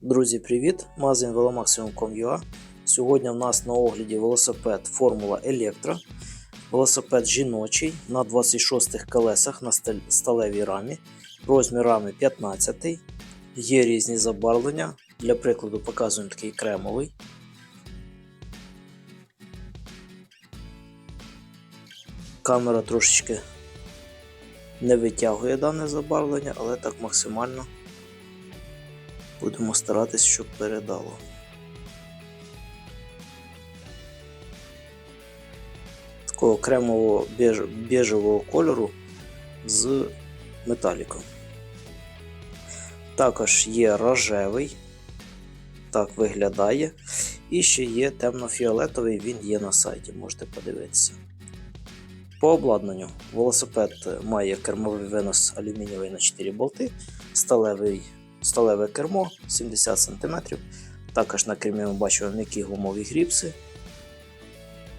Друзі, привіт! Магазин velomaximum.com.ua Сьогодні в нас на огляді велосипед Формула Електро. Велосипед жіночий на 26 колесах на сталевій рамі. Розмір рами 15. Є різні забарвлення. Для прикладу показуємо такий кремовий. Камера трошечки не витягує дане забарвлення, але так максимально Будемо старатись, щоб передало. Такого кремового біж- біжевого кольору з металіком. Також є рожевий, так виглядає. І ще є темно-фіолетовий, він є на сайті, можете подивитися. По обладнанню велосипед має кермовий винос алюмінієвий на 4 болти, сталевий сталеве кермо 70 см. Також на кермі ми бачимо м'які гумові гріпси,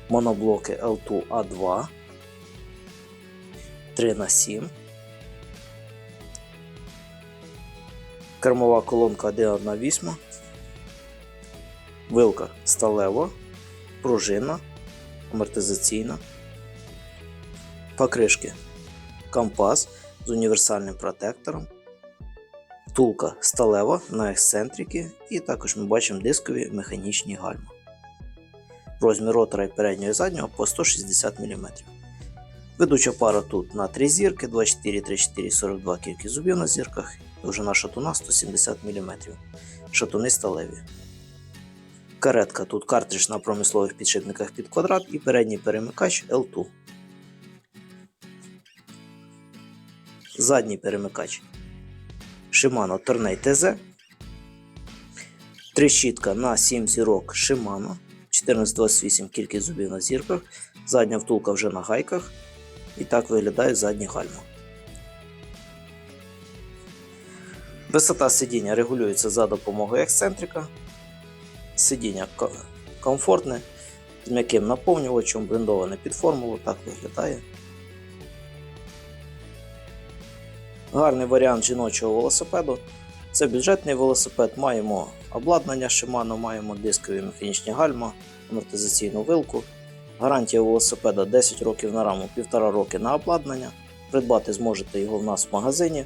моноблоки L2 A2 3х7. Кермова колонка 1.8, вилка сталева, пружина, амортизаційна, покришки компас з універсальним протектором втулка сталева на ексцентрики, і також ми бачимо дискові механічні гальма. Розмір ротора і переднього і заднього по 160 мм. Ведуча пара тут на 3 зірки, 24, 34, 42 кількість зубів на зірках, довжина шатуна 170 мм. Шатуни сталеві. Каретка тут картридж на промислових підшипниках під квадрат і передній перемикач L2. Задній перемикач Shimano Tornei TZ. Трещітка на 7 зірок Shimano. 1428 кількість зубів на зірках. Задня втулка вже на гайках. І так виглядає задні гальма. Висота сидіння регулюється за допомогою ексцентрика. Сидіння комфортне, з м'яким наповнювачем, бліндоване під формулу, так виглядає. Гарний варіант жіночого велосипеду. Це бюджетний велосипед. Маємо обладнання Shimano, маємо дискові механічні гальма, амортизаційну вилку. Гарантія велосипеда 10 років на раму, 1,5 роки на обладнання. Придбати зможете його в нас в магазині.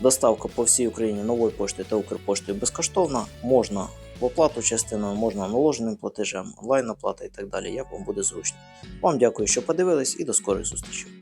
Доставка по всій Україні новою поштою та Укрпоштою безкоштовна. Можна в оплату частиною, можна наложеним платежем, онлайн оплата і так далі, як вам буде зручно. Вам дякую, що подивились, і до скорих зустрічей.